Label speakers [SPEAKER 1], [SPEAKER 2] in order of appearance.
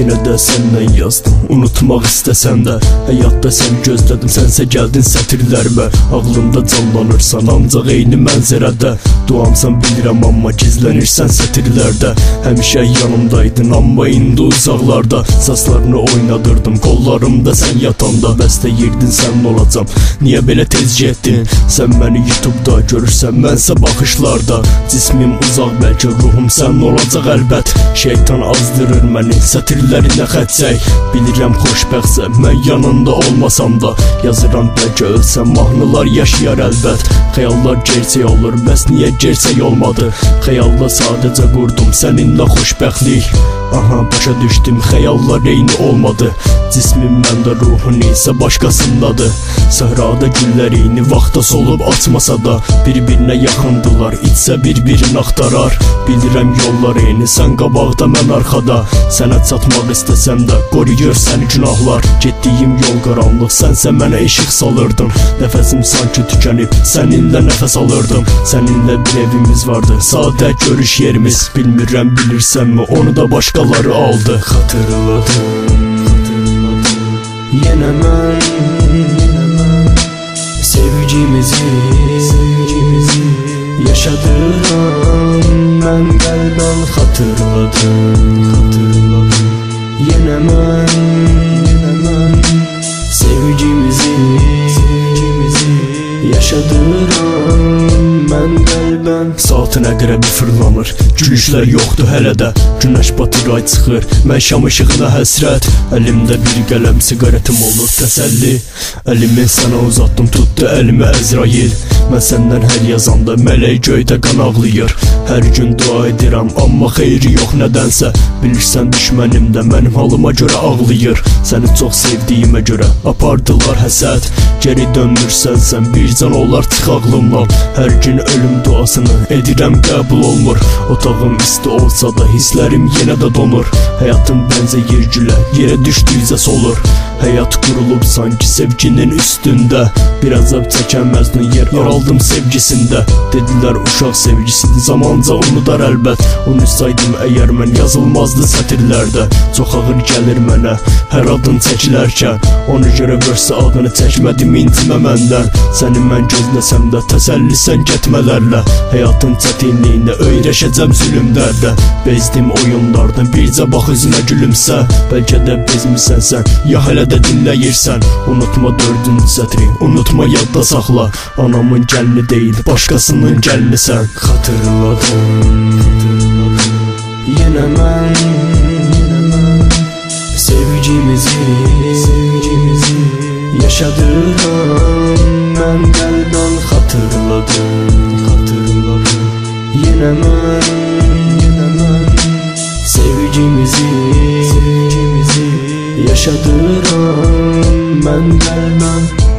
[SPEAKER 1] Yenə də səndən yazdım, unutmaq istəsən də Həyatda səni gözlədim, sənsə gəldin sətirlərimə Ağlımda canlanırsan, ancaq eyni mənzərədə Duamsan bilirəm, amma gizlənirsən sətirlərdə Həmişə yanımdaydın, amma indi uzaqlarda Saçlarını oynadırdım, qollarımda sən yatanda. Bəstə yirdin, sən olacam, niyə belə tez getdin? Sən məni YouTube-da görürsən, mənsə baxışlarda Cismim uzaq, bəlkə ruhum sən olacaq əlbət Şeytan azdırır məni, sətirlər Əllərinə xət çək Bilirəm xoşbəxtsən Mən yanında olmasam da. Yazıram bəlkə ölsəm Mahnılar yaşayar əlbət Xəyallar gerçək olur Bəs niyə gerçək olmadı. Xəyalla sadəcə qurdum Səninlə xoşbəxtlik. Aha başa düşdüm Xəyallar eyni olmadı. Cismim məndə ruhun isə başqasındadır. Səhrada güllər eyni vaxta solub açmasa da Bir-birinə yaxındılar İçsə bir-birini axtarar. Bilirəm yollar eyni Sən qabaqda mən arxada. Sənə çatmaq istəsəm də qoruyur səni günahlar. Getdiyim yol qaranlıq sənsə mənə işıq salırdın. Nəfəsim sanki tükənib səninlə nəfəs alırdım. Səninlə bir evimiz vardı sadə görüş yerimiz. Bilmirəm bilirsənmi onu da başqaları aldı. Xatırladım, xatırladım Yenə mən, yenə mən Sevgimizi, sevgimizi. Yaşadıram mən qəlbən xatırladım, xatırladım Yenə mən, yenə mən Sevgimizi, sevgimizi Yaşadıram mən qəlbən Saatın əqrəbi fırlanır Gülüşlər yoxdur hələ də. Günəş batır, ay çıxır Mən şam işığına həsrət. Əlimdə bir qələm, siqaretim olur təsəlli. Əlimi sənə uzatdım, tutdu əlimi Əzrail. Mən səndən hər yazanda mələk göydə qan ağlayır. Hər gün dua edirəm, amma xeyri yox nədənsə. Bilirsən düşmənim də mənim halıma görə ağlayır. Səni çox sevdiyimə görə apardılar həsəd Geri döndürsən sən bir can olar çıx ağlımdan Hər gün ölüm duasını edirəm qəbul olmur. Otağım isti olsa da hisslərim yenə də donur. Həyatım bənzə yer gülə, yerə düşdüyüzə solur. Həyat qurulub sanki sevginin üstündə Bir əzab çəkən məzlun yer aldım sevgisində Dedilər uşaq sevgisidir zamanca unudar əlbət Unutsaydım əgər mən yazılmazdı sətirlərdə Çox ağır gəlir mənə hər adın çəkilərkən Ona görə vörsə adını çəkmədim incimə məndən Səni mən gözləsəm də təsəllisən getmələrlə Həyatın çətinliyində öyrəşəcəm zülümlərdə Bezdim oyunlardan bircə bax üzünə gülümsə Bəlkə də bezmisən sən ya hələ də dinləyirsən Unutma dördüncü sətri, unutma yadda saxla. Anamın gəlini deyil, başqasının gəlinisən Xatırladım, Yenə mən, Sevgimizi, sevgimizi Yaşadıram mən qəlbən xatırladım, xatırladım Yenə mən, yenə mən Sevgimizi, sevgimizi Yaşadıram mən qəlbən